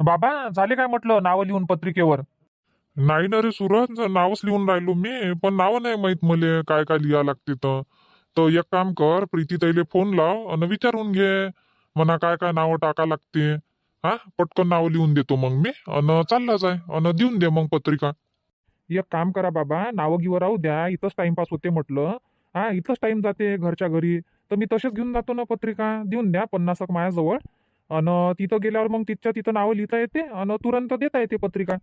बाबा झाले काय म्हटलं नावं लिहून पत्रिकेवर? नाही ना रे सूरज नावच लिहून राहिलो मी पण नाव नाही माहीत मले काय काय लिहा लागते तर. तर एक काम कर प्रीती ताईले फोन लाव आणि विचारून घे म्हणा काय काय नावं टाका लागते. हा पटकन नाव लिहून देतो मग मी अन चालला जाय अन देऊन दे मग पत्रिका. एक काम करा बाबा नावं घेऊन राहू द्या इथंच टाइमपास होते म्हटलं. हा इथंच टाइम जाते घरच्या घरी तर मी तसेच घेऊन जातो ना पत्रिका देऊन द्या पन्नास एक माझ्याजवळ. आणि तिथं गेल्यावर मग तिथच्या तिथं नावं लिहिता येते आणि तुरंत देता येते पत्रिका.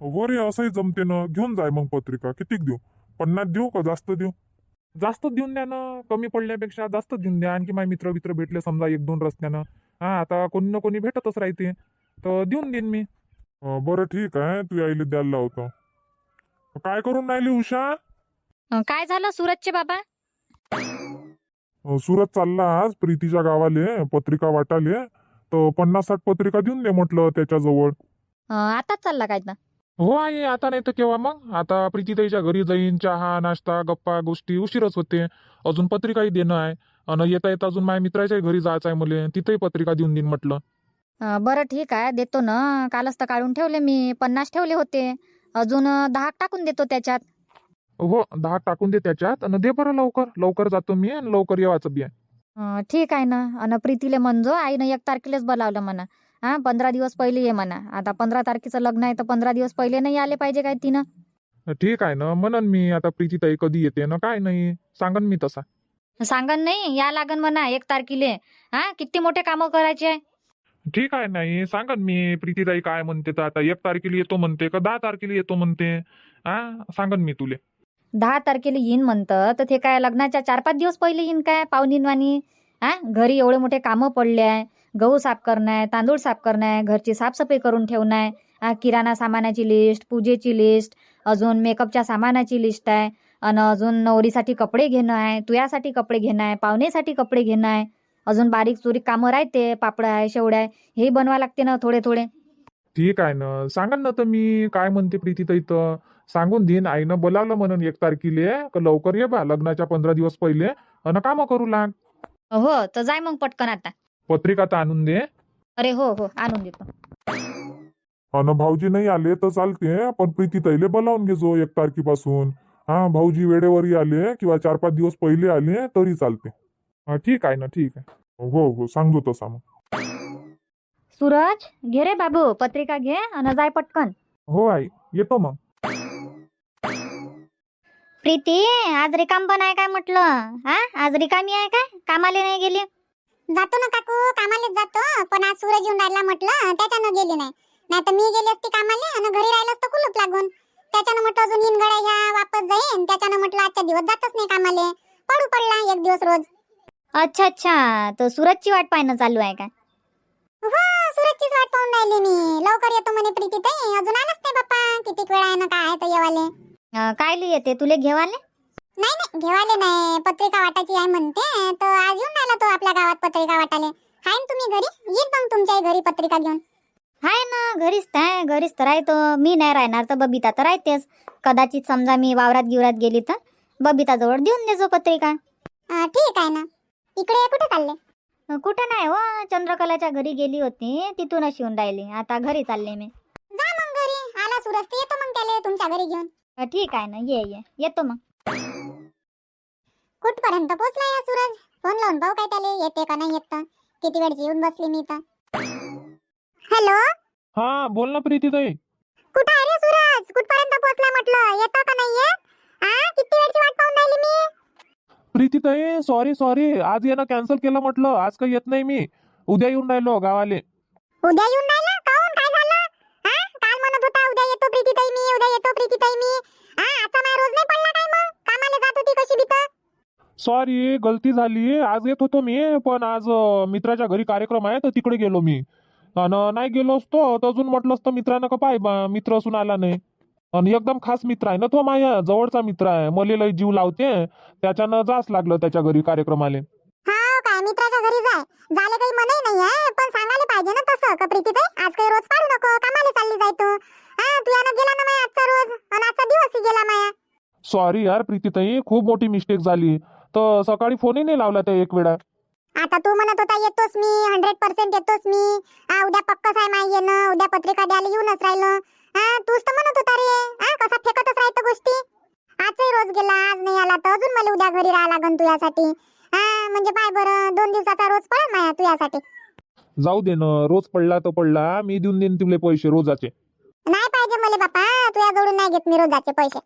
हो रे असंही जमते ना घेऊन जाय मग पत्रिका. कितीक देऊ? पन्नास देऊ का जास्त देऊ? जास्त देऊन द्या ना. कमी पडल्यापेक्षा जास्त देऊन द्या. आणखी माझे मित्र मित्र भेटले समजा एक दोन रस्त्यानं. हा आता कोणी ना कोणी भेटतच राहते. तर देऊन देईन मी. बरं ठीक आहे. तू यायला द्यायला लावतो. काय करून राहिली उषा? अं, काय झालं सुरतचे बाबा? अं, सुरत चालला आज. प्रीतीच्या गावाले. पत्रिका वाटाले. तर पन्नास साठ पत्रिका देऊन दे म्हटलं त्याच्याजवळ. आताच चालला काय तर हो आई आता नाही तर केव्हा मग? आता प्रीतीताईच्या घरी जाईन चहा नाश्ता गप्पा गोष्टी उशीरच होते. अजून पत्रिकाही देणं आहे. आणि येता येता अजून माझ्या मित्राच्या घरी जायचं आहे मला. तिथेही पत्रिका देऊन देईन म्हटलं. अं, बरं ठीक आहे. देतो ना. कालच तर काढून ठेवले मी. पन्नास ठेवले होते. अजून दहा टाकून देतो त्याच्यात. हो दहा टाकून दे त्याच्यात. आणि दे बरं लवकर. लवकर जातो मी आणि लवकर येवाचं बी आहे. ठीक आहे ना. अन प्रीतीले म्हणजो आईनं एक तारखेलाच बोलावलं म्हणा. हा पंधरा दिवस पहिले ये म्हणा. आता पंधरा तारखेचं लग्न आहे तर पंधरा दिवस पहिले नाही आले पाहिजे काय तिनं? ठीक आहे ना. म्हणन मी आता प्रीतीताई कधी येते ना काय नाही. सांगन मी तसा. सांगन नाही? या लागन म्हणा एक तारखेले. हा किती मोठे कामं करायचे आहे? ठीक आहे नाही. सांगन मी प्रीतीताई काय म्हणते तर आता एक तारखेला येतो म्हणते का दहा तारखेला येतो म्हणते. हा सांगन मी तुले. दहा तारखेला येईन म्हणतं तर ते काय लग्नाच्या चार पाच दिवस पहिले येईन काय? पाहुणीनवानी हा घरी एवढे मोठे कामं पडले आहे. गहू साफ करणं आहे तांदूळ साफ करणं आहे घरची साफसफाई करून ठेवणं आहे किराणा सामानाची लिस्ट पूजेची लिस्ट अजून मेकअपच्या सामानाची लिस्ट आहे. आणि अजून नवरीसाठी कपडे घेणं आहे तुयासाठी कपडे घेणं आहे पाहुणेसाठी कपडे घेणं आहे. अजून बारीक चुरीक कामं राहते पापड आहे शेवड्या आहे हे बनवा लागते ना थोडे थोडे. ठीक आहे ना. सांगन ना तर मी काय म्हणते प्रीती तर. सांगून देईन आईनं बोलावलं म्हणून एक तारखेले का लवकर ये बा लग्नाच्या पंधरा दिवस पहिले आणि कामं करू लाग. हो तर जाय मग पटकन आता. पत्रिका तर आणून दे. अरे हो हो आणून देतो. अन भाऊजी नाही आले तर चालते पण प्रीती ताईले बोलावून घे जो एक तारखेपासून. हा भाऊजी वेळेवरही आले किंवा चार पाच दिवस पहिले आले तरी चालते. हा, ठीक आहे ना ठीक आहे. हो हो सांगतो तसा मग. सूरज घे रे बाबू पत्रिका घे आणि जाय पटकन. हो आई येतो मग. प्रीती आज रिकाम पण आहे काय म्हटलं? हा? आज रिकामी आहे काय? कामाला नाही गेली? जातो ना काकू कामालाच जातो. पण आज सूरज येऊन राहिला म्हटलं त्याच्यानं गेली नाही. नाही तर मी गेली असती कामाला आणि घरी राहिलं असतं कुलूप लागून. त्याच्यानं म्हटलं अजून इन गड्या ह्या वापस जाईन. त्याच्यानं म्हटलं आजच्या दिवस जातच नाही कामाले. पडू पडला एक दिवस रोज. अच्छा अच्छा. तर सूरजची वाट पाहणं चालू आहे काय? हो सूरजचीच वाट पाहून राहिली मी. लवकर येतो म्हणे प्रीती ताई. अजून आलंच नाही बाप्पा. किती वेळा आहे ना काय आहे तर येवाले. काय येते तुले घेवाले नाही नाही घेवाले नाही. पत्रिका वाटायची आहे म्हणते. तर आज येऊन राहिला तो आपल्या गावात पत्रिका वाटाले हाय ना तुम्ही घरी? येईल मग तुमच्या घरी पत्रिका घेऊन. हाय ना घरीच तर आहे घरीच तर राहतो मी नाही राहणार तर बबिता तर राहतेच. कदाचित समजा मी वावरात गिवरात गेली तर बबिताजवळ देऊन देजो पत्रिका. ठीक आहे ना. इकडे कुठे चालले? कुठं नाही हो. चंद्रकलाच्या घरी गेली होती. तिथूनच येऊन राहिली. आता घरी चालले मी. जा मग घरी. आला सूरज. तर येतो मग त्याला. तुमच्या घरी घेऊन. ठीक आहे ना ये ये. येतो मग. कुठपर्यंत पोहोचला या सूरज? फोन लावून पाहू काय त्याला येते का नाही येत तर. किती वेळची येऊन बसली मी तर. हॅलो? हा बोल ना प्रीतीताई कुठं आहे रे सूरज? कुठपर्यंत पोहोचला म्हटलं? येतो का नाही येत हा किती वेळची वाट पाहून राहिली मी? प्रीतीताई सॉरी सॉरी आज येणं कॅन्सल केलं म्हटलं. आज काही येत नाही मी. उद्या येऊन राहिलो गावाले. उद्या येऊन राहिला काहून काय झालं हा काल म्हणत होता उद्या येतो प्रीती ताई मी उद्या येतो प्रीती ताई मी. हा आता माझा रोज नाही पडला काय मग? कामाला जात होती कशी भीत? सॉरी गलती झाली. आज येत होतो मी पण आज अं, मित्राच्या घरी कार्यक्रम आहे तर तिकडे गेलो मी. आणि नाही गेलो असतो तर अजून म्हटलं असतं मित्रानं का पाय बा मित्र असून आला नाही. आणि एकदम खास मित्र आहे ना तो माझ्या जवळचा मित्र आहे. मले लय जीव लावते त्याच्यानं जास लागलं त्याच्या घरी कार्यक्रमाले. हा काय मित्राच्या घरी जाय. झाले काही मनही नाही आहे पण सांगायला पाहिजे ना तसं. का प्रीती ताई आज काही रोज पाडू नको कामाला चालली जाय तू. हा तू यानं गेला ना माया आजचा रोज? आणि आजचा दिवसही गेला माया. सॉरी यार प्रीतीताई खूप मोठी मिस्टेक झाली. तर सकाळी फोनही नाही लावला त्या एक वेळा. आता तू म्हणत होता येतोच मी हंड्रेड पर्सेंट येतोच मी. हा उद्या पक्कच आहे माई येणं उद्या पत्रिका द्यायला येऊनच राहिलं. हा तूच तर म्हणत होता रे. हा कसा फेकतच राहतो गोष्टी? आजही रोज गेला आज नाही आला तर अजून मला उद्या घरी राहा लागन तुझ्यासाठी हा म्हणजे पाय बरं दोन दिवसाचा रोज पडेल माया तुझ्यासाठी जाऊ दे ना रोज पडला तर पडला. मी देऊन देईन तुले पैसे रोजाचे. नाही पाहिजे मला बापा तुझ्या जवळून नाही घेत मी रोजाचे पैसे.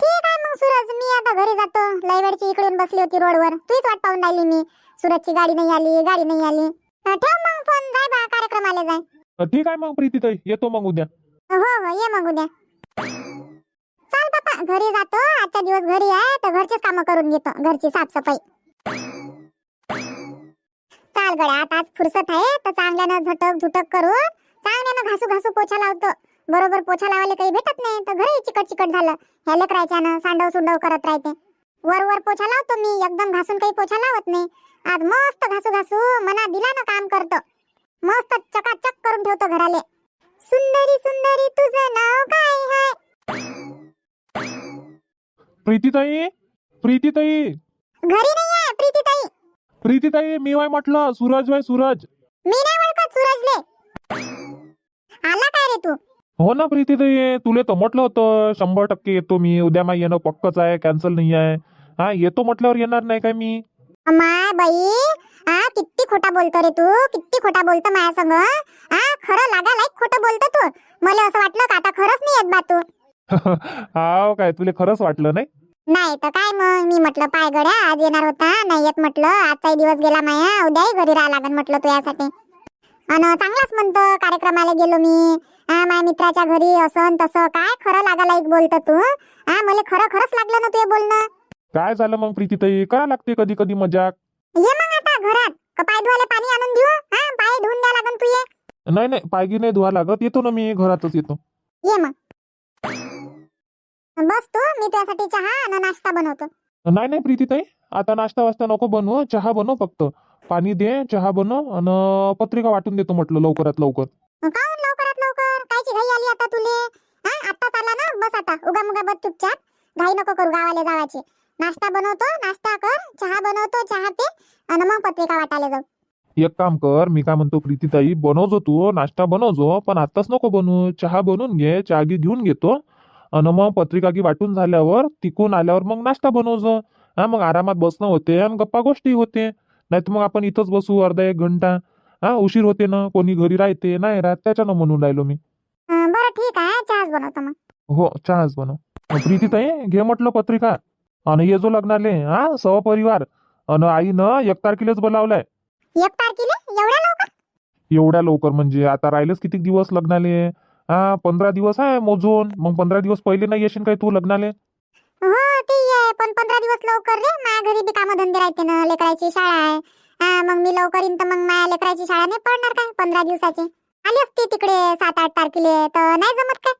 ठीक आहे मग सूरज मी आता घरी जातो. लय वेळची इकडून बसली होती रोडवर. तूच वाट पाहून राहिली मी. सूरजची गाडी नाही आली गाडी नाही आली. अं, ठेव मग फोन जाय बा कार्यक्रमाला जाय. ठीक आहे मग प्रीतीताई येतो मग उद्या. हो हो ये मग उद्या. चाल बापा घरी जातो. आजचा दिवस घरी आहे तर घरचेच कामं करून घेतो. घरची साफसफाई. चाल गड्या आता आज फुरसत आहे तर चांगल्यानं झटक झुटक करून चांगल्यानं घासू घासू पोछा लावतो. बरोबर पोछा लावायला काही भेटत नाही तर घरी चिकट चिकट झालं. ह्या लेकरायच्यानं सांडव सुंडव करत राहते. वर वर पोछा लावतो मी एकदम घासून काही पोछा लावत नाही. आज मस्त घासू घासू मना दिला ना काम करतो. मस्त चकाचक करून ठेवतो घराले. सुंदरी सुंदरी तुझं नाव काय आहे प्रीतीताई प्रीतीताई. घरी नाही आहे प्रीतीताई. प्रीतीताई मी वाय म्हटलं सूरज वाय सूरज. मी नाही ओळखत सूरजले. आला काय रे तू? हो ना प्रीतीताई तुले तर म्हटलं होतं शंभर टक्के येतो मी उद्या मा येणं पक्कच आहे कॅन्सल नाही आहे. हा येतो म्हटल्यावर येणार नाही काय मी? माय बाई हा किती खोटा बोलतो रे तू किती खोटा बोलतो माया संग हा खरं लागा लाईक खोटं बोलतो तू. मला असं वाटलं का आता खरंच नाही येत बा तू. हाव काय तुले खरंच वाटलं नाही? नाही तर काय मग मी म्हटलं पाय गड्या आज येणार होता नाही येत म्हटलं आजचाही दिवस गेला माया उद्याही घरी राहा लागन म्हटलं तू अन चांगलाच म्हणतो कार्यक्रमाला गेलो मी. हा माझ्या मित्राच्या घरी असं तसं. काय खरं लागा लाईक बोलतो तू हा? मला खरं खरंच लागलं ना तुझे बोलणं? काय झालं मग प्रीतीताई करा लागते कधी कधी मजाक. ये मग आता घरात. का पाय धुवायला पाणी आणून देऊ? हा पाय धुवून द्या लागन तू ये. नाही नाही पायगी नाही धुवा लागत. येतो ना मी घरातच येतो. ये मग. बस तू मी तुझ्यासाठी चहा आणि नाश्ता बनवतो. नाही नाही प्रीतीताई आता नाश्ता वास्ता नको बनवू चहा बनव फक्त. पाणी दे चहा बनव आणि पत्रिका वाटून देतो म्हटलं लवकरात लवकर. काहून लवकरात लवकर? कायची घाई आली आता तुले? हा आत्ताच आला ना? बस आता. उगा मुगा बस चुपचाप. घाई नको करू गावाला जावाची. नाश्ता बनवतो नाश्ता कर चहा बनवतो चहा पे आणि मग पत्रिका वाटायला जाऊ. एक काम कर मी काय म्हणतो प्रीतीताई बनवजो तू नाश्ता बनवजो पण आताच नको बनवू. चहा बनवून घे चहा गी घेऊन घेतो आणि मग पत्रिका की वाटून झाल्यावर तिकून आल्यावर मग नाश्ता बनवजो हा मग आरामात बसणं होते आणि गप्पा गोष्टी होते. नाही तर मग आपण इथंच बसू अर्धा एक घंटा. हा उशीर होते ना कोणी घरी राहते नाही राहत त्याच्यानं म्हणून राहिलो मी. अं, बरं ठीक आहे चहाच बनवतो मग. हो चहाच बनव. मग प्रीतीताई घे म्हटलं पत्रिका. आणि ये जो लग्नाले हा सहपरिवार. आणि आईनं एक तारखेलाच बोलावलाय. एक तारखेला? एवढ्या लवकर? एवढ्या लवकर म्हणजे आता राहिलेच किती दिवस लग्नाले? हा पंधरा दिवस आहे मोजून. मग पंधरा दिवस पहिले नाही येशील काय तू लग्नाले? हो आहे पण पंधरा दिवस लवकर रे. माझ्या घरी बी कामं धंदे राहते ना लेकराची शाळा आहे. हा मग मी लवकर येईन तर मग माझ्या लेकराची शाळा नाही पडणार काय? पंधरा दिवसाची. आली असती तिकडे सात आठ तारखेले तर नाही जमत काय?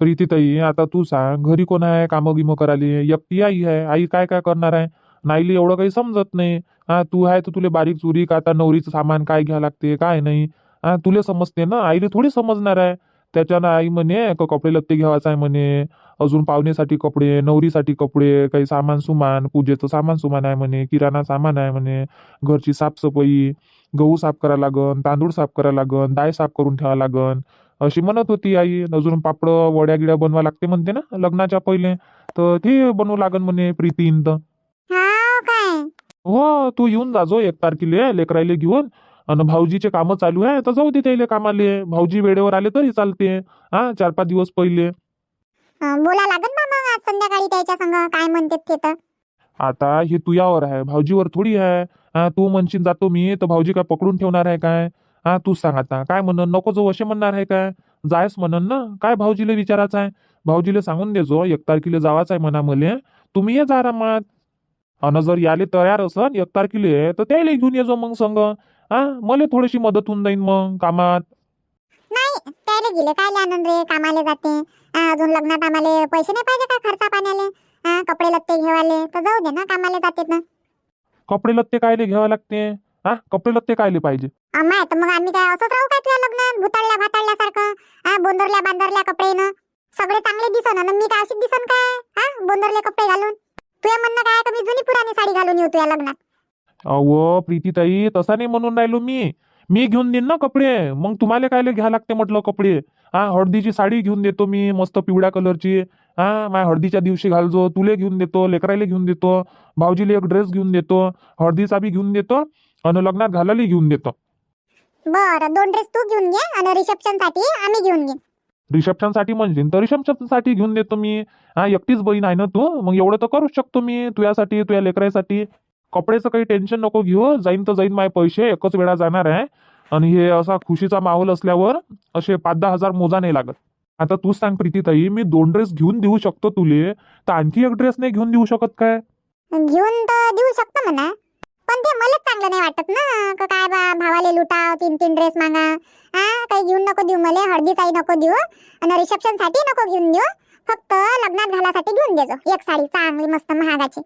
प्रीतीताई आता तू सांग घरी कोण आहे? कामं गिमं करायला? एकटी आई आहे. आई काय काय करणार आहे? नाहीली एवढं काही समजत नाही. हा तू आहे तर तुले बारीक चुरीक आता नवरीचं सामान काय घ्या लागते काय नाही? हा तुले समजते ना? आईले थोडी समजणार आहे. त्याच्यानं आई म्हणे कपडे लत्ते घ्यावायचं आहे म्हणे. अजून पाहुणेसाठी कपडे नवरीसाठी कपडे काही सामान सुमान पूजेचं सामान सुमान आहे म्हणे किराणा सामान आहे म्हणे घरची साफसफाई गहू साफ करा लागन तांदूळ साफ करा लागन डाळ साफ करून ठेवा लागन. अशी म्हणत होती आई अजून पापड वड्या गिड्या बनवा लागते म्हणते ना लग्नाच्या पहिले. तर ते बनवू लागन म्हणे प्रीतीन तर. हा तू येऊन जाजो एक तारखेला लेकरायले घेऊन. आणि भाऊजीचे कामं चालू आहे तर जाऊ दे त्याले कामाले. भाऊजी वेळेवर आले तरी चालते. हा चार पाच दिवस पहिले. बोला लागन बा मग आज संध्याकाळी त्याच्या संग काय म्हणते ते तर. आता हे तुयावर आहे भाऊजीवर थोडी आहे. हा तू म्हणशील जातो मी तर भाऊजी काय पकडून ठेवणार आहे काय? हा तू सांग आता काय म्हणन नको जो असे म्हणणार आहे काय? जायस म्हणन ना? काय भाऊजीला विचारायचं आहे? भाऊजीला सांगून देजो एक तारखेला जावाच आहे म्हणा मले तुम्ही ये जा रामात. अन जर याले तयार असन एक तारखेला तर त्याला घेऊन ये जो मग संग. हा मला थोडीशी मदत होऊन जाईन मग कामात. त्याला गेले काय आनंद रे? कामाला जाते. अजून लग्नात आम्हाला पैसे नाही पाहिजे का खर्चा पाण्याले? कपडे लत्ते घेवाले. तर जाऊ दे ना कामाला जाते ना. कपडे लत्ते कायले घ्यावे लागते? हा कपडे लत्ते कायले पाहिजे? अम्मा तर मग आम्ही काय असंच राहू काय तुझ्या लग्नात? भुताळल्या भाताळल्यासारखं हा बोंदरल्या बांदरल्या कपडेनं? सगळे चांगले दिसन आणि मी काय अशीच दिसन काय? हा बोंदरले कपडे घालून? तुझ्या म्हणणं काय? का मी जुनी पुराणी साडी घालून येऊ तुझ्या लग्नात? अहो प्रीतीताई तसा नाही म्हणून राहिलो मी. मी घेऊन देईन ना कपडे. मग तुम्हाला काय घ्या लागते म्हटलं कपडे. हा हळदीची साडी घेऊन देतो मी मस्त पिवळ्या कलरची. हा माझ्या हळदीच्या दिवशी घालजो तुले घेऊन देतो लेकरायला घेऊन देतो भाऊजीला एक ड्रेस घेऊन देतो हळदीचा बी घेऊन देतो आणि लग्नात घालायला घेऊन देतो. बरं दोन ड्रेस तू घेऊन घे आणि रिसेप्शनसाठी आम्ही घेऊन घे रिसेप्शनसाठी म्हणजे? तर रिसेप्शनसाठी घेऊन देतो मी. हा एकटीच बहीण आहे ना तू? मग एवढं तर करूच शकतो मी तुझ्यासाठी तुझ्या लेकरासाठी कपड्याचं काही टेन्शन नको घेऊ जाईन तर जाईन माझे पैसे एकच वेळा जाणार आहे. आणि हे असा खुशीचा माहोल असल्यावर असे पाच दहा हजार मोजा नाही लागत. आता तू सांग प्रीतीताई मी दोन ड्रेस घेऊन देऊ शकतो तुले तर आणखी एक ड्रेस नाही घेऊन देऊ शकत काय? घेऊन तर देऊ शकतो म्हणा पण ते मलाच चांगलं नाही वाटत ना का काय बा भावाले लुटाव तीन तीन ड्रेस मागा. हा काही घेऊन नको देऊ मला हळदीचाही नको देऊ आणि रिसेप्शनसाठी नको घेऊन देऊ फक्त लग्नात घालासाठी घेऊन देजो एक साडी चांगली मस्त महागाची.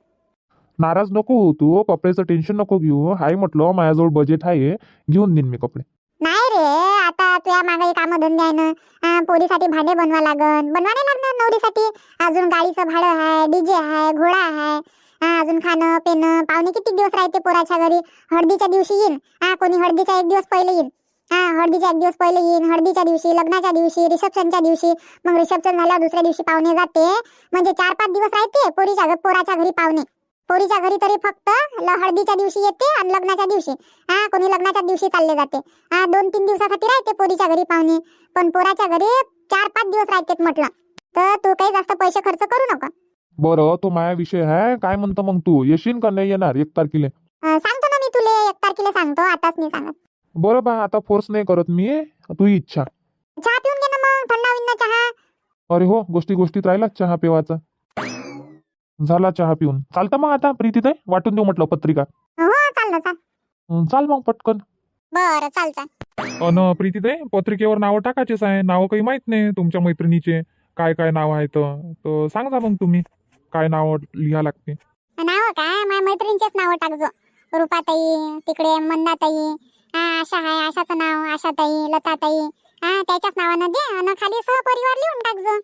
नाराज नको हो तू कपड्याचं टेन्शन नको घेऊ हो. हाय म्हटलं हो. माझ्याजवळ बजेट आहे. घेऊन देईन मी कपडे. नाही रे आता तुझ्या मागे काम धंदे आहे ना. हा, पोरीसाठी भांडे बनवा लागन. बनवा नाही लागणार नवरीसाठी? अजून गाडीचं भाडं आहे डीजे आहे घोडा आहे. हा, अजून खाणं पिणं पाहुणे किती दिवस राहते पोराच्या घरी? हळदीच्या दिवशी येईन. हा कोणी हळदीचा एक दिवस पहिले येईन. हा हळदीच्या एक दिवस पहिले येईन. हळदीच्या दिवशी लग्नाच्या दिवशी रिसेप्शनच्या दिवशी. मग रिसेप्शन झाल्यावर दुसऱ्या दिवशी पाहुणे जाते. म्हणजे चार पाच दिवस राहते पोरीच्या पोराच्या घरी पाहुणे. पोरीच्या घरी तरी फक्त हळदीच्या दिवशी येते आणि लग्नाच्या दिवशी. हा कोणी लग्नाच्या दिवशी चालले जाते. हा दोन तीन दिवसासाठी राहते पोरीच्या घरी पाहुणे. पण पोराच्या घरी चार पाच दिवस राहतेत म्हटलं. तर तू काही जास्त पैसे खर्च करू नका. बरं तो माझा विषय आहे काय म्हणतो मग तू? येशील का? नाही येणार एक तारखेला. सांगतो ना मी तुले एक तारखेला सांगतो. आताच नाही सांगत. बरं बा आता फोर्स नाही करत मी. तू इच्छा. चहा पिऊन घे ना मग थंड होईन ना चहा. अरे हो गोष्टी गोष्टीत राहिला चहा पिवाचा. झाला चहा पिऊन. चालतं मग आता प्रीतीताई वाटून देऊ म्हटलं पत्रिका. हो चाल ना चाल. अं, चाल मग पटकन. बरं चाल चाल. अन प्रीतीताई पत्रिकेवर नावं टाकायचेच आहे. नावं काही माहीत नाही तुमच्या मैत्रिणीचे. काय काय नाव आहेत? तर सांगा मग तुम्ही काय नाव लिहा लागते नाव काय? माझ्या मैत्रिणीचेच नाव टाकजो रुपाताई तिकडे मंदाताई हा आशा आहे आशाचं नाव. आशाताई लताताई. हा त्याच्याच नावानं दे. आणि खाली सहपरिवार लिहून टाकजो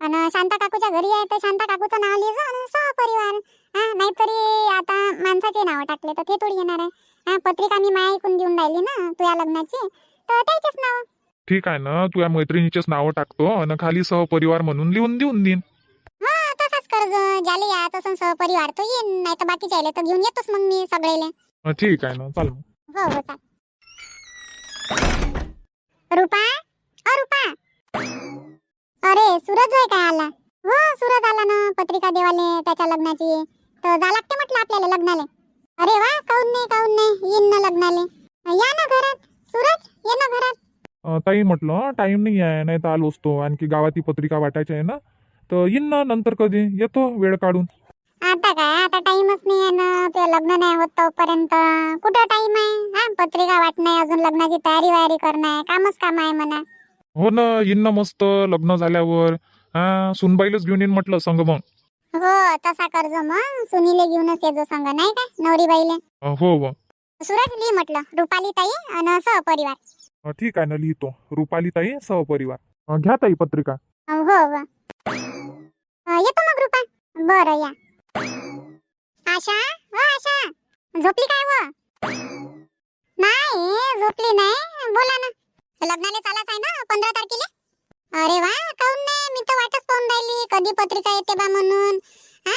आणि शांता काकूच्या घरी आहे तर शांता काकूचं नाव लिहिजो आणि सहपरिवार हा नाहीतरी आता माणसाचे नाव टाकले तर ते थोडी येणार आहे. हा पत्रिका मी माया ऐकून देऊन राहिली ना तुझ्या लग्नाची तर त्याचेच नाव. ठीक आहे ना तुझ्या मैत्रिणीचेच नावं टाकतो आणि खाली सहपरिवार म्हणून लिहून देऊन देईन. हा तसंच कर्ज ज्याला या तसं सहपरिवार तो येईन नाही तर बाकीच्या तर घेऊन येतोच मग मी सगळेले. अं, ठीक आहे ना चाल मग. हो हो चाल. रुपा? अ रुपा? अरे सूरज होय काय आला? हो सूरज आला ना पत्रिका देवाले त्याच्या लग्नाची. तर जा लागते म्हटलं आपल्याला लग्नाले. अरे वा काऊन नाही काऊन नाही येईन ना लग्नाले. या ना घरात. सूरज ये ना घरात. अं, ताई म्हटलं टाइम नाही आहे नाही तर आलो असतो. आणखी गावात ही पत्रिका वाटायची आहे ना. तर येईन ना नंतर कधी? येतो वेळ काढून. आता काय? आता टाइमच नाही आहे ना. ते लग्न नाही होत तोपर्यंत. कुठं टाइम आहे? हा पत्रिका वाटणे अजून लग्नाची तयारी वायारी करणं आहे. कामच काम आहे म्हणा. हो ना येईन ना मस्त लग्न झाल्यावर. हा सुनबाईलाच घेऊन येईन म्हटलं संग मग. हो तसा कर्ज मग. सुनीले घेऊनच येजो संग नाही काय नवरीबाईले? अं, हो हो. सूरज ली म्हटलं रुपाली ताई आणि सहपरिवार. अं, ठीक आहे ना लिहितो. रुपाली ताई सहपरिवार. अं, घ्या ताई पत्रिका. हो हो. अं, येतो मग रुपा. बरं या. आशा हो आशा. झोपली काय व? नाही झोपली नाही. बोला ना. लग्नाला चालत आहे ना पंधरा तारखेला? अरे वा काऊन नाही? मी तर वाटच पाहून राहिली. कधी पत्रिका येते बा म्हणून. हा?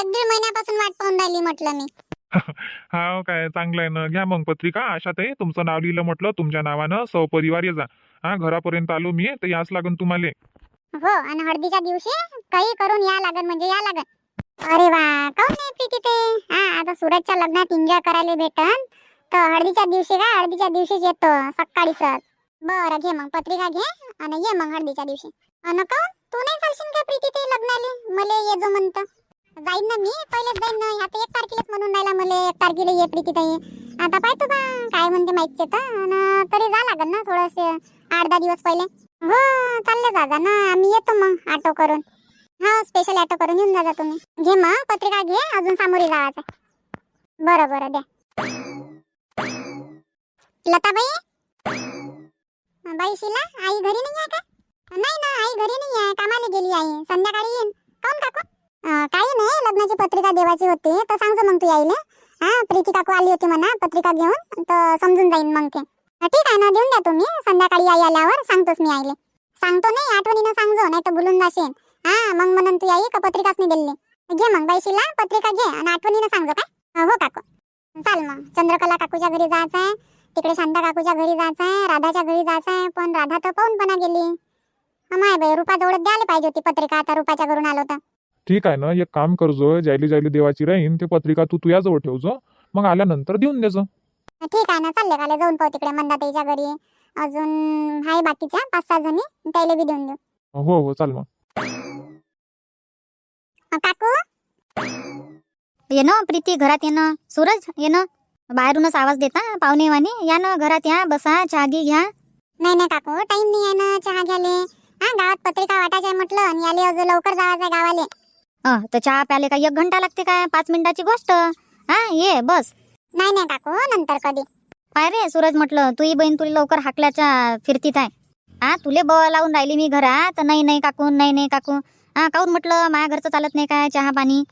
एक दीड महिन्यापासून वाट पाहून राहिली म्हटलं मी. हा काय चांगलं आहे ना. घ्या मग पत्रिका आशाताई. तुमचं नाव लिहिलं म्हटलं तुमच्या नावानं सहपरिवार ये जा. हा घरापर्यंत आलो मी तर याच लागन तुम्हाला. हो आणि हळदीच्या दिवशी काही करून या लागन म्हणजे या लागन. अरे वा काऊन नाही प्रीती ते हा आता सूरजच्या लग्नात एन्जॉय करायला भेटन. तर हळदीच्या दिवशी काय हळदीच्या दिवशीच येतो सकाळी सर बरं घे मग पत्रिका घे आणि ये मग हळदीच्या दिवशी. अन का तू नाही चालशील का प्रीती ते लग्नाले? मले ये जो म्हणत. जाईन ना मी पहिलेच जाईन ना. ह्या तर एक तारखेलाच म्हणून राहिला मले एक तारखेला ये प्रीती ताई. आता पाहतो बा काय म्हणते माहितीचे तर. अन तरी जा लागल ना थोडंसे आठ दहा दिवस पहिले. हो चालले जा ना आम्ही येतो मग ऑटो करून. हो, हा स्पेशल ऑटो करून येऊन जा तुम्ही. घे मग पत्रिका घे अजून सामोरी जायचं बरं बरं द्या. लताबाई? बाई शिला आई घरी नाही आहे का? नाही ना आई घरी नाही आहे कामाला गेली आहे संध्याकाळी येईन. काऊन काकू? काही नाही. लग्नाची पत्रिका देवाची होती. तर सांगतो मग तू आईले हा प्रीती काकू आली होती म्हणा पत्रिका घेऊन. तर समजून जाईन मग ते. ठीक आहे ना देऊन द्या तुम्ही. संध्याकाळी आई आल्यावर सांगतोच मी आईले सांगतो नाही आठवणीनं सांगजो नाही तर बोलून जाशील हा मग म्हणून तू आई का पत्रिकाच नाही दिली? घे मग बाईशीला पत्रिका घे आणि आठवणीनं सांगजो काय? हो काकू. चाल मग. चंद्रकला काकूच्या घरी जायचं आहे तिकडे शांता काकूच्या घरी जायचं आहे राधाच्या घरी जायचं आहे पण राधा तर पाहून पणा गेली. माय बाई रुपा जवळ द्यायला पाहिजे होती पत्रिका आता रुपाच्या घरून आलो तर. ठीक आहे ना एक काम करजो जायली जायली देवाची राहीन ते पत्रिका तू तुझ्याजवळ ठेवजो मग आल्यानंतर देऊन देजो ठीक आहे ना चालले काले जाऊन पाहू तिकडे मंदाताईच्या घरी. अजून आहे बाकीच्या पाच सहा जणी त्याला बी देऊन देऊ. हो हो चाल मग. अं, काकू? ये ना प्रीती घरात ये ना. सूरज ये ना. बाहेरूनच आवाज देता पाहुणे वाणी या ना घरात या बसा चहा घी घ्या. नाही नाही काकू टाइम नाही आहे ना चहा घ्याले हा गावात पत्रिका वाटायची आहे म्हटलं आणि याले अजून लवकर जायचं आहे गावाले. अ तर चहा प्याले का एक घंटा लागते काय? पाच मिनिटाची गोष्ट. हा ये बस. नाही नाही काकू नंतर कधी. पाय रे सूरज म्हटलं तुही बहीण तुला लवकर हाकल्याच्या फिरतीत आहे. हा तुले ब लावून राहिली मी घरात. नाही नाही काकू नाही नाही काकू. हा काहून म्हटलं माझ्या घरचं चालत नाही काय चहा पाणी?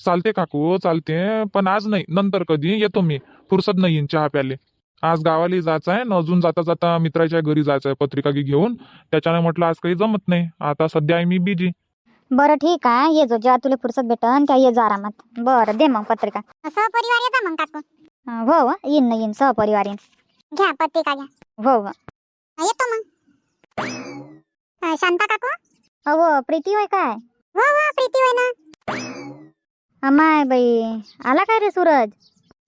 चालते काकू चालते पण आज नाही नंतर कधी येतो मी. फुरसत नाही येईन चहा प्याले आज गावाला जायचं आहे न अजून जाता जाता मित्राच्या घरी जायचं आहे पत्रिका घेऊन. त्याच्याने म्हटलं आज काही जमत नाही. आता सध्या आहे मी बिजी बरं ठीक आहे. ये जो जेव्हा तुला फुरसत भेटन त्या ये जा आरामात. बरं दे मग पत्रिका. सहपरिवार येता मग काकू. अं, हो हो. येईन ना येईन. सहपरिवार येईन. घ्या पत्रिका घ्या. हो हो. हा, येतो मग. अं, शांता काकू? अहो प्रीती होय काय? हो हो प्रीती होय ना. अमाय बाई. आला काय रे सूरज?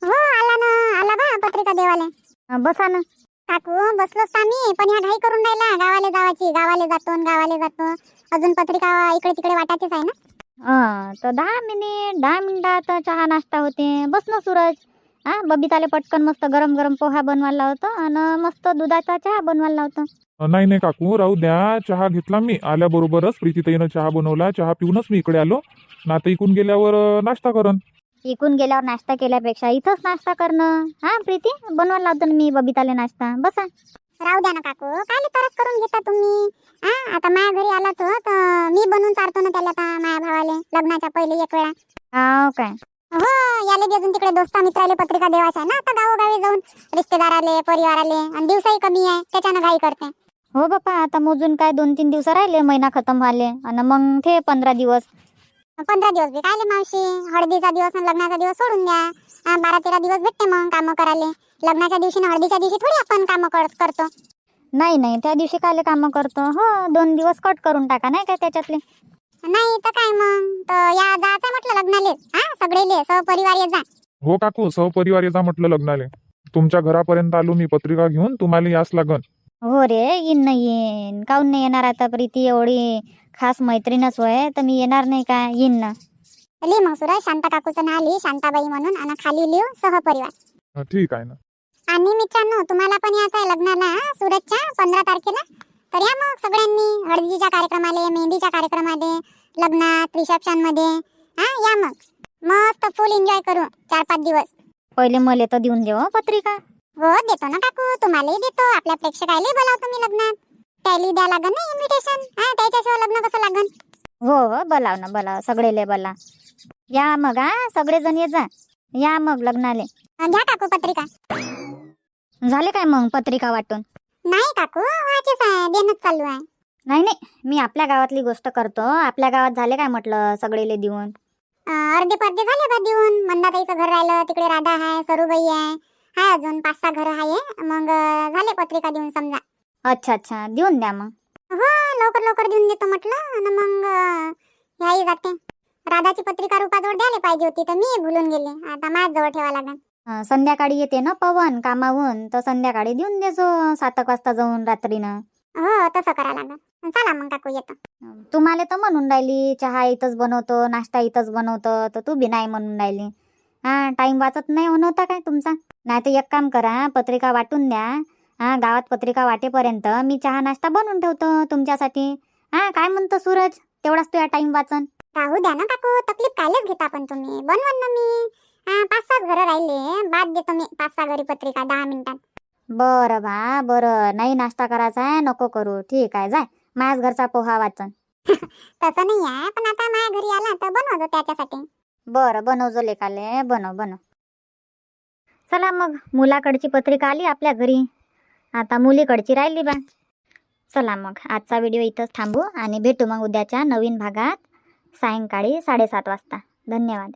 हो आला ना आला बा पत्रिका देवाले. बसा ना. काकू बसलोच आम्ही पण ह्या घाई करून राहिला. गावाले जावाची गावाले जातो गावाले जातो. अजून पत्रिका इकडे तिकडे वाटायचीच आहे ना? तर दहा मिनिट दहा मिनिटात चहा नाश्ता होते. बस ना सूरज. हा बबिताले पटकन मस्त गरम गरम पोहा बनवायला होतं आणि मस्त दुधाचा चहा बनवायला होतं नाही नाही काकू राहू द्या. चहा घेतला मी. आल्याबरोबरच प्रीतीताईनं चहा बनवला. चहा पिऊनच मी इकडे आलो. नातं इकून गेल्यावर नाश्ता करन इकून गेल्यावर नाश्ता केल्यापेक्षा इथंच नाश्ता करणं. हा प्रीती? बनवायला लावतो ना मी बबिताले नाश्ता. बसा. राहू द्या ना काकू. काय तरच करून घेता तुम्ही? हा आता माझ्या घरी आला तो तर मी बनवून चारतो ना त्याला आता माझ्या भावाले लग्नाच्या पहिले एक वेळा. हाव काय? हो याले बी अजून तिकडे दोस्ता मित्राले पत्रिका देवाच्या आहे ना आता गावोगावी जाऊन. रिश्तेदाराले परिवाराले आणि दिवसही कमी आहे त्याच्यानं घाई करते. हो बापा आता मोजून काय दोन तीन दिवस राहिले महिना खतम व्हाले आणि मग ते पंधरा दिवस. पंधरा दिवस बी कायले मावशी. हळदीचा दिवस आणि लग्नाचा दिवस सोडून द्या. बारा तेरा दिवस भेटते मग कामं करायले. लग्नाच्या दिवशी आणि हळदीच्या दिवशी थोडी आपण कामं कर- करतो. नाही नाही त्या दिवशी काले कामं करतो? हो दोन दिवस कट करून टाका नाही काय त्याच्यातले? नाही तर काय मग? तर या जायचं म्हटलं लग्नाले. हा सगळेले सहपरिवार ये जा. हो काकू सहपरिवार ये जा म्हटलं लग्नाले. तुमच्या घरापर्यंत आलो मी पत्रिका घेऊन तुम्हाला यास लागन. हो रे येईन ना येईन काहून नाही येणार आता प्रीती? एवढी खास मैत्रीणच होय तर मी येणार नाही का? येईन ना लिह मग सुरज शांता काकूचं नाव लिही शांताबाई म्हणून आणि खाली लिहू सहपरिवार. हा, ठीक आहे ना. आणि मित्रांनो तुम्हाला पण यायचं आहे लग्नाला हा, सुरतच्या पंधरा तारखेला? तर या मग सगळ्यांनी हळदीच्या कार्यक्रमाले मेहंदीच्या कार्यक्रमाले लग्नात रिसेप्शनमध्ये हा या मग. मस्त फुल एन्जॉय करू चार पाच दिवस. पहिले मले तर देऊन देऊ पत्रिका. हो देतो ना काकू. तुम्हालाही देतो. आपल्या प्रेक्षकाला बोलावतो मी लग्नात. त्याला द्या लागन ना इन्व्हिटेशन हा त्याच्याशिवाय लग्न कसं लागन? हो हो बोलाव ना बोलाव. सगळेले बोला या मग हा सगळेजण ये जा. या मग लग्नाले. अं, घ्या काकू पत्रिका. झाले काय मग पत्रिका वाटून? नाही काकू वाचेच आहे. देणंच चालू आहे. नाही नाही. मी आपल्या गावातली गोष्ट करतो. आपल्या गावात झाले काय म्हटलं सगळेले देऊन? अं, अर्धे पर्धे झाले बा देऊन. मंदाताईचं घर राहिलं तिकडे राधा आहे सरूबाई आहे. हाय अजून पाच सहा घर आहे मग झाले पत्रिका देऊन समजा. अच्छा अच्छा. देऊन द्या मग. हो लवकर लवकर देऊन देतो म्हटलं. आणि मग अं, ह्याही जाते. राधाची पत्रिका रुपाजवळ द्यायला पाहिजे होती तर मी भुलून गेले. आता माझ्याजवळ ठेवा लागेल. अं, संध्याकाळी येते ना पवन कामाहून तर संध्याकाळी देऊन देजो सात एक वाजता जाऊन रात्रीनं. हो तसं करा लागेल. चला मग काकू येतो. तुम्हाला तर म्हणून राहिली चहा इथंच बनवतो नाश्ता इथंच बनवतो तर तू बी नाही म्हणून राहिली. हा टाइम वाचत नाही होता काय तुमचा? नाही तर एक काम करा पत्रिका वाटून द्या. हा गावात पत्रिका वाटेपर्यंत मी चहा नाश्ता बनवून ठेवतो तुमच्यासाठी. हा काय म्हणतो सूरज? तेवढाच तुझ्या टाइम वाचन. राहू द्या ना काकू तकलीफ कायलेच घेता पण तुम्ही. बनवन ना मी. हा पाच सहा घर राहिले. बाद देतो मी पाच सहा घरी पत्रिका दहा मिनिटात. बरं बा बरं. नाही नाश्ता करायचा आहे नको करू. ठीक आहे जाय. माझ्याच घरचा पोहा वाचन. तसं नाही आहे पण आता माझ्या घरी आला तर बनवतो त्याच्यासाठी. बरं बनवजो लेकाले बनव बनव. चला मग मुलाकडची पत्रिका आली आपल्या घरी. आता मुलीकडची राहिली बा. चला मग आजचा व्हिडिओ इथंच थांबू आणि भेटू मग उद्याच्या नवीन भागात. सायंकाळी साडेसात वाजता. धन्यवाद.